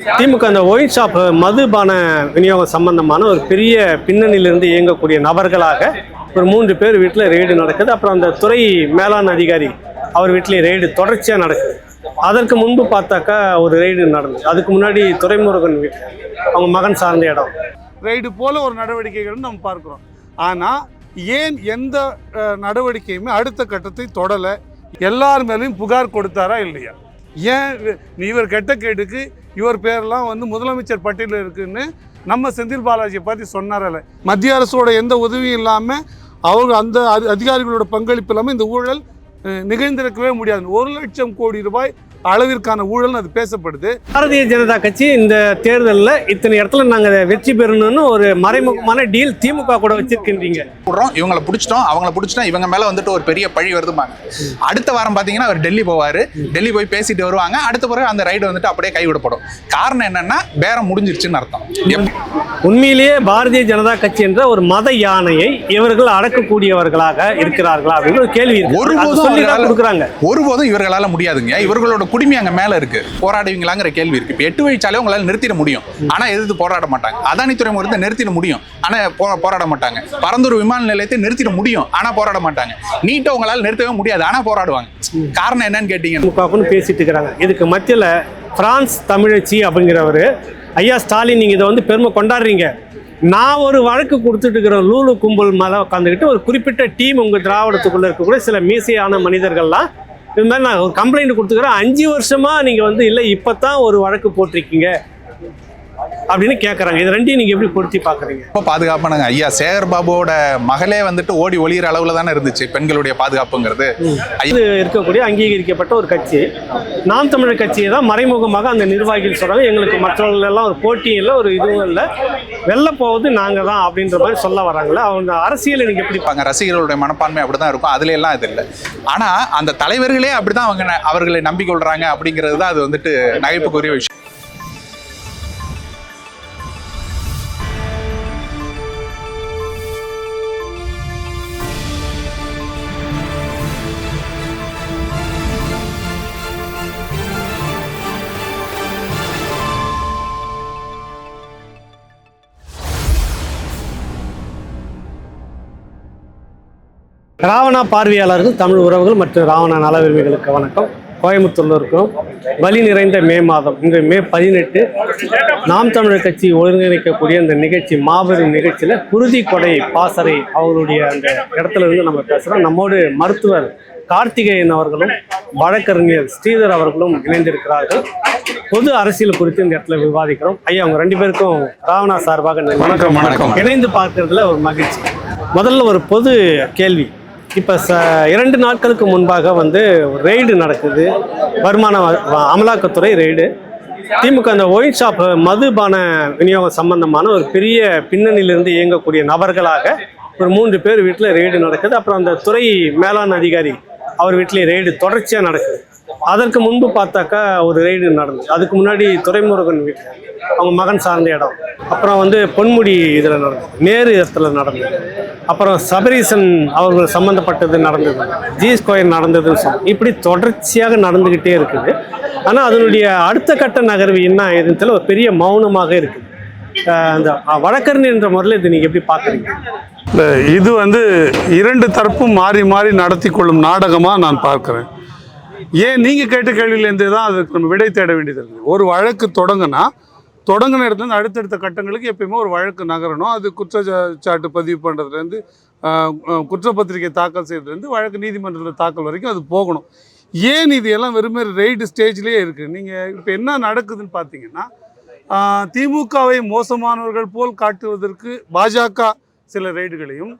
திமுக அந்த wine shop மதுபான விநியோகம் சம்பந்தமான ஒரு பெரிய பின்னணியிலிருந்து இயங்கக்கூடிய நபர்களாக ஒரு மூன்று பேர் வீட்டில் ரெய்டு நடக்குது. அப்புறம் அந்த துறை மேலாண் அதிகாரி அவர் வீட்லேயும் ரெய்டு தொடர்ச்சியாக நடக்குது. அதற்கு முன்பு பார்த்தாக்கா ஒரு ரெய்டு நடந்தது. அதுக்கு முன்னாடி துறைமுருகன் வீட்டு அவங்க மகன் சார்ந்த இடம். ரைடு போல ஒரு நடவடிக்கைகள் நம்ம பார்க்குறோம். ஆனால் ஏன் எந்த நடவடிக்கையுமே அடுத்த கட்டத்தை தொடலை? எல்லார் மேலேயும் புகார் கொடுத்தாரா இல்லையா? ஏன் இவர் கெட்ட கேட்டுக்கு இவர் பேரெல்லாம் வந்து முதலமைச்சர் பட்டியலில் இருக்குன்னு நம்ம செந்தில் பாலாஜியை பற்றி சொன்னாரல மத்திய அரசோட எந்த உதவியும் இல்லாமல் அவங்க அந்த அதி- அதிகாரிகளோட பங்களிப்பு இல்லாமல் இந்த ஊழல் நிகழ்ந்திருக்கவே முடியாது. ஒரு லட்சம் கோடி ரூபாய் அளவிற்கான ஊழல்னு அது பேசப்படுது. பாரதிய ஜனதா கட்சி இந்த தேர்தலில் இத்தனை இடத்துல நாங்கள் வெற்றி பெறணும்னு ஒரு மறைமுகமான டீல் திமுக கூட வச்சிருக்கின்றீங்க. விடுறோம் இவங்களை பிடிச்சிட்டோம். அவங்கள பிடிச்சிட்டோம் இவங்க மேல வந்துட்டு ஒரு பெரிய பழி வருதுமாங்க அடுத்த வாரம் பாத்தீங்கன்னா அவர் டெல்லி போவாரு. டெல்லி போய் பேசிட்டு வருவாங்க. அடுத்த பிறகு அந்த ரைடு வந்துட்டு அப்படியே கைவிடப்படும். காரணம் என்னன்னா பேரம் முடிஞ்சிருச்சுன்னு அர்த்தம். உண்மையிலேயே பாரதிய ஜனதா கட்சி என்ற ஒரு மத யானையை இவர்கள் அடக்கக்கூடியவர்களாக இருக்கிறார்களா அப்படின்னு ஒரு கேள்வி இருக்கு. ஒருபோதும் ஒருபோதும் இவர்களால முடியாதுங்க. இவர்களோட குடிமை அங்கே மேலே இருக்கு. போராடுவீங்களாங்கிற கேள்வி இருக்கு. இப்போ எட்டு வழிச்சாலே உங்களால் நிறுத்திட முடியும். ஆனால் எதிர்த்து போராட மாட்டாங்க. அதானி துறைமுகத்தை நிறுத்திட முடியும். ஆனால் போ- போராட மாட்டாங்க. பரந்தூர் விமான நிலையத்தை நிறுத்திட முடியும். ஆனால் போராட மாட்டாங்க. நீட்டை உங்களால் நிறுத்தவே முடியாது. ஆனால் போராடுவாங்க. காரணம் என்னன்னு கேட்டீங்கன்னா. பேசிட்டு இருக்கிறாங்க. இதுக்கு மத்தியில் பிரான்ஸ் தமிழச்சி அப்படிங்கிறவர் ஐயா ஸ்டாலின் நீங்கள் இதை வந்து பெருமை கொண்டாடுறீங்க. நான் ஒரு வழக்கு கொடுத்துட்டு இருக்கிற லூலு கும்பல் மேலே உட்காந்துக்கிட்டு ஒரு குறிப்பிட்ட டீம் உங்கள் திராவிடத்துக்குள்ளே இருக்கக்கூடிய சில மீசையான மனிதர்கள்லாம் இது மாதிரி நான் ஒரு கம்ப்ளைண்ட் கொடுத்துக்கிறேன். அஞ்சு வருஷமாக நீங்கள் வந்து இல்லை இப்போ தான் ஒரு வழக்கு போட்டிருக்கீங்க. அப்படின்னு கேட்குறாங்க இது ரெண்டையும் நீங்கள் எப்படி பொருத்தி பார்க்குறீங்க ரொம்ப பாதுகாப்பானுங்க. ஐயா சேகர் பாபுவோட மகளே வந்துட்டு ஓடி ஒளியிற அளவுல தானே இருந்துச்சு பெண்களுடைய பாதுகாப்புங்கிறது. இது இருக்கக்கூடிய அங்கீகரிக்கப்பட்ட ஒரு கட்சி. நாம் தமிழர் கட்சியை தான் மறைமுகமாக அந்த நிர்வாகிகள் சொல்றாங்க. எங்களுக்கு மற்றவர்கள் எல்லாம் ஒரு போட்டி இல்லை ஒரு இதுவும் இல்லை. வெளில போவது நாங்கள் தான் அப்படின்ற மாதிரி சொல்ல வராங்களே. அவங்க அரசியலை நீங்கள் எப்படி இருப்பாங்க ரசிகர்களுடைய மனப்பான்மை அப்படிதான் இருக்கும். அதுல எல்லாம் இது இல்லை. ஆனா அந்த தலைவர்களே அப்படிதான் அவங்க ந- அவர்களை நம்பிக்கொள்றாங்க அப்படிங்கிறது தான் அது வந்துட்டு நகைப்புக்குரிய விஷயம். ராவணா பார்வையாளர்கள் தமிழ் உறவுகள் மற்றும் ராவணா நல விரும்பிகளுக்கு வணக்கம். கோயம்புத்தூர்ல இருக்கும் வலி நிறைந்த மே மாதம் இன்று மே பதினெட்டு நாம் தமிழர் கட்சி ஒருங்கிணைக்கக்கூடிய இந்த நிகழ்ச்சி மாபெரும் நிகழ்ச்சியில் குருதி கொடை பாசறை அவர்களுடைய அந்த இடத்துல இருந்து நம்ம பேசுகிறோம் நம்மோடு மருத்துவர் கார்த்திகேயன் அவர்களும் வழக்கறிஞர் ஸ்ரீதர் அவர்களும் இணைந்திருக்கிறார்கள். பொது அரசியல் குறித்து இந்த இடத்துல விவாதிக்கிறோம். ஐயா அவங்க ரெண்டு பேருக்கும் ராவணா சார்பாக. வணக்கம், வணக்கம். இணைந்து பார்க்கறதுல ஒரு மகிழ்ச்சி. முதல்ல ஒரு பொது கேள்வி. இப்போ ச இரண்டு நாட்களுக்கு முன்பாக வந்து ரெய்டு நடக்குது. வருமான அமலாக்கத்துறை ரெய்டு. திமுக அந்த ஒயின் ஷாப் மதுபான விநியோகம் சம்பந்தமான ஒரு பெரிய பின்னணியிலிருந்து இயங்கக்கூடிய நபர்களாக ஒரு மூன்று பேர் வீட்டில் ரெய்டு நடக்குது. அப்புறம் அந்த துறை மேலாண் அதிகாரி அவர் வீட்டிலே ரெய்டு தொடர்ச்சியாக நடக்குது. அதற்கு முன்பு பார்த்தாக்கா ஒரு ரெய்டு நடந்தது. அதுக்கு முன்னாடி துறைமுருகன் வீட்டில் அவங்க மகன் சார்ந்த இடம். அப்புறம் வந்து பொன்முடி இதில் நடந்தது. நேரு இடத்துல நடந்தது. அப்புறம் சபரீசன் அவர்கள் சம்மந்தப்பட்டது நடந்தது. ஜி ஸ்கொயர் நடந்ததுன்னு சொல்லி. இப்படி தொடர்ச்சியாக நடந்துக்கிட்டே இருக்குது. ஆனால் அதனுடைய அடுத்த கட்ட நகர்வு என்ன ஆயிருதுன்னு தெரியல, ஒரு பெரிய மௌனமாக இருக்குது. அந்த வழக்கறிஞர் என்ற முறையில் இதை நீங்கள் எப்படி பார்க்குறீங்க? இது வந்து இரண்டு தரப்பும் மாறி மாறி நடத்தி கொள்ளும் நாடகமாக நான் பார்க்குறேன். ஏன் நீங்கள் கேட்ட கேள்வியிலேருந்தே தான் அதுக்கு நம்ம விடை தேட வேண்டியது இருக்குது ஒரு வழக்கு தொடங்கினா தொடங்கின இடத்துலேருந்து அடுத்தடுத்த கட்டங்களுக்கு எப்பயுமே ஒரு வழக்கு நகரணும். அது குற்றச்சாட்டு பதிவு பண்ணுறதுலேருந்து குற்றப்பத்திரிகை தாக்கல் செய்கிறதுலேருந்து வழக்கு நீதிமன்றத்தில் தாக்கல் வரைக்கும் அது போகணும். ஏன் இது எல்லாம் வெறுமே ரெய்டு ஸ்டேஜ்லேயே இருக்குது நீங்கள் இப்போ என்ன நடக்குதுன்னு பார்த்தீங்கன்னா திமுகவை மோசமானவர்கள் போல் காட்டுவதற்கு பாஜக சில ரெய்டுகளையும்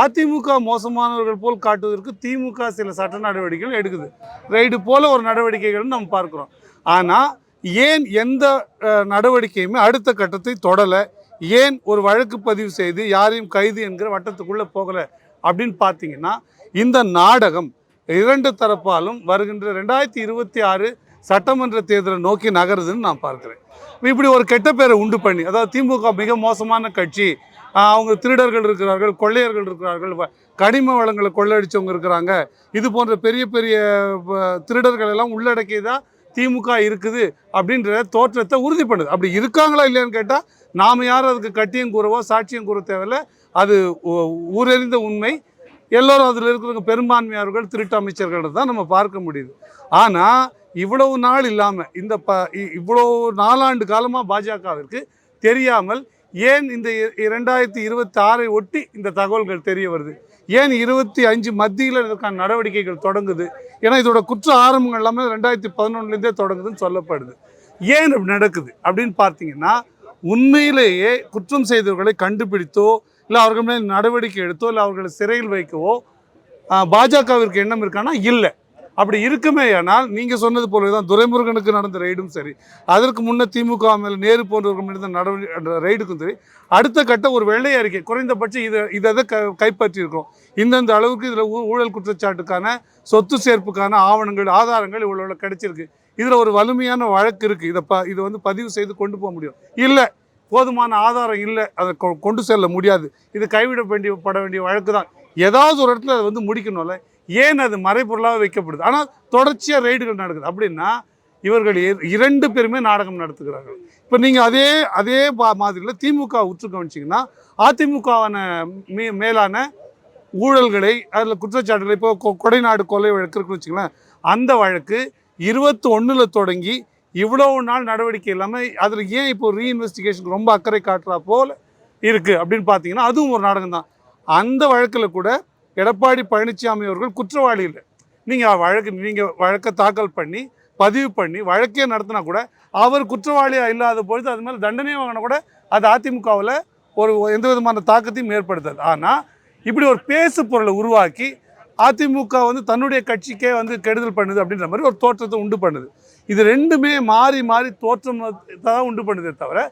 அதிமுக மோசமானவர்கள் போல் காட்டுவதற்கு திமுக சில சட்ட நடவடிக்கைகள் எடுக்குது. ரெய்டு போல ஒரு நடவடிக்கைகள் நம்ம பார்க்குறோம். ஆனால் ஏன் எந்த நடவடிக்கையுமே அடுத்த கட்டத்தை தொடலை? ஏன் ஒரு வழக்கு பதிவு செய்து யாரையும் கைது என்கிற வட்டத்துக்குள்ளே போகலை? அப்படின்னு பார்த்தீங்கன்னா இந்த நாடகம் இரண்டு தரப்பாலும் வருகின்ற ரெண்டாயிரத்தி இருபத்தி ஆறு சட்டமன்ற தேர்தலை நோக்கி நகருதுன்னு நான் பார்க்குறேன். இப்படி ஒரு கெட்ட பேரை உண்டு பண்ணி அதாவது திமுக மிக மோசமான கட்சி அவங்க திருடர்கள் இருக்கிறார்கள் கொள்ளையர்கள் இருக்கிறார்கள் வ- கனிம வளங்களை கொள்ளடிச்சவங்க இருக்கிறாங்க இது போன்ற பெரிய பெரிய திருடர்கள் எல்லாம் உள்ளடக்கியதாக திமுக இருக்குது அப்படின்ற தோற்றத்தை உறுதி பண்ணுது. அப்படி இருக்காங்களா இல்லையான்னு கேட்டால் நாம் யாரும் அதுக்கு கட்டியம் கூறவோ சாட்சியம் கூற தேவையில்லை. அது ஊரறிந்த உண்மை. எல்லோரும் அதில் இருக்கிறவங்க பெரும்பான்மையாளர்கள் திருட்டு அமைச்சர்கள் தான் நம்ம பார்க்க முடியுது. ஆனால் இவ்வளவு நாள் இல்லாமல் இந்த ப இவ்வளோ நாலாண்டு காலமாக பாஜகவிற்கு தெரியாமல் ஏன் இந்த இ- இரண்டாயிரத்தி இருபத்தி ஆறை ஒட்டி இந்த தகவல்கள் தெரிய வருது? ஏன் இருபத்தி அஞ்சு மத்தியில் இதற்கான நடவடிக்கைகள் தொடங்குது? ஏன்னா இதோட குற்ற ஆரம்பங்கள் எல்லாமே ரெண்டாயிரத்தி பதினொன்றுலேருந்தே தொடங்குதுன்னு சொல்லப்படுது. ஏன் இப்படி நடக்குது? அப்படின்னு பார்த்தீங்கன்னா உண்மையிலேயே குற்றம் செய்தவர்களை கண்டுபிடித்தோ இல்லை அவர்கள் மேல் நடவடிக்கை எடுத்தோ இல்லை அவர்களை சிறையில் வைக்கவோ பாஜகவிற்கு எண்ணம் இருக்கானா? இல்லை. அப்படி இருக்குமே ஆனால் நீங்கள் சொன்னது போல தான் துரைமுருகனுக்கு நடந்த ரைடும் சரி. அதற்கு முன்னே திமுக மேல் நேரு போன்றவர்கள் நடந்த நடவடிக்கை ரைடுக்கும் சரி. அடுத்த கட்ட ஒரு வெள்ளை அறிக்கை. குறைந்தபட்சம் இதை இதை இதை க கைப்பற்றியிருக்கோம். இந்தந்த அளவுக்கு இதில் ஊழல் குற்றச்சாட்டுக்கான சொத்து சேர்ப்புக்கான ஆவணங்கள் ஆதாரங்கள் இவ்வளோ இவ்வளோ கிடைச்சிருக்கு. இதில் ஒரு வலிமையான வழக்கு இருக்குது இதை ப இதை வந்து பதிவு செய்து கொண்டு போக முடியும். இல்லை போதுமான ஆதாரம் இல்லை. அதை கொ- கொண்டு செல்ல முடியாது. இது கைவிட வேண்டிய பட வேண்டிய வழக்கு தான். ஏதாவது ஒரு இடத்துல அதை வந்து முடிக்கணும்ல. ஏன் அது மறைபொருளாக வைக்கப்படுது? ஆனால் தொடர்ச்சியாக ரைடுகள் நடக்குது. அப்படின்னா இவர்கள் இரண்டு பேருமே நாடகம் நடத்துகிறார்கள். இப்போ நீங்கள் அதே அதே பா- மாதிரியில் திமுக உற்று கவனிச்சிங்கன்னா அதிமுகவான மே மேலான ஊழல்களை அதில் குற்றச்சாட்டுகளை இப்போ கொ- கொடைநாடு கொலை வழக்கு இருக்குன்னு வச்சுங்களேன் அந்த வழக்கு இருபத்தி ஒன்றில் தொடங்கி இவ்வளவு நாள் நடவடிக்கை இல்லாமல் அதில் ஏன் இப்போ ரீஇன்வெஸ்டிகேஷன் ரொம்ப அக்கறை காட்டுறா போல் இருக்குது அப்படின்னு பார்த்தீங்கன்னா அதுவும் ஒரு நாடகம் தான் அந்த வழக்கில் கூட எடப்பாடி பழனிசாமி அவர்கள் குற்றவாளி இல்லை நீங்கள் வழக்கு நீங்கள் வழக்கை தாக்கல் பண்ணி பதிவு பண்ணி வழக்கே நடத்தினா கூட அவர் குற்றவாளியாக இல்லாத பொழுது அது மேலே தண்டனை வாங்கினா கூட அது அதிமுகவில் ஒரு எந்த விதமான தாக்கத்தையும் ஏற்படுத்தாது. ஆனால் இப்படி ஒரு பேசு பொருளை உருவாக்கி அதிமுக வந்து தன்னுடைய கட்சிக்கே வந்து கெடுதல் பண்ணுது அப்படின்ற மாதிரி ஒரு தோற்றத்தை உண்டு பண்ணுது. இது ரெண்டுமே மாறி மாறி தோற்றம் தான் உண்டு பண்ணுதே தவிர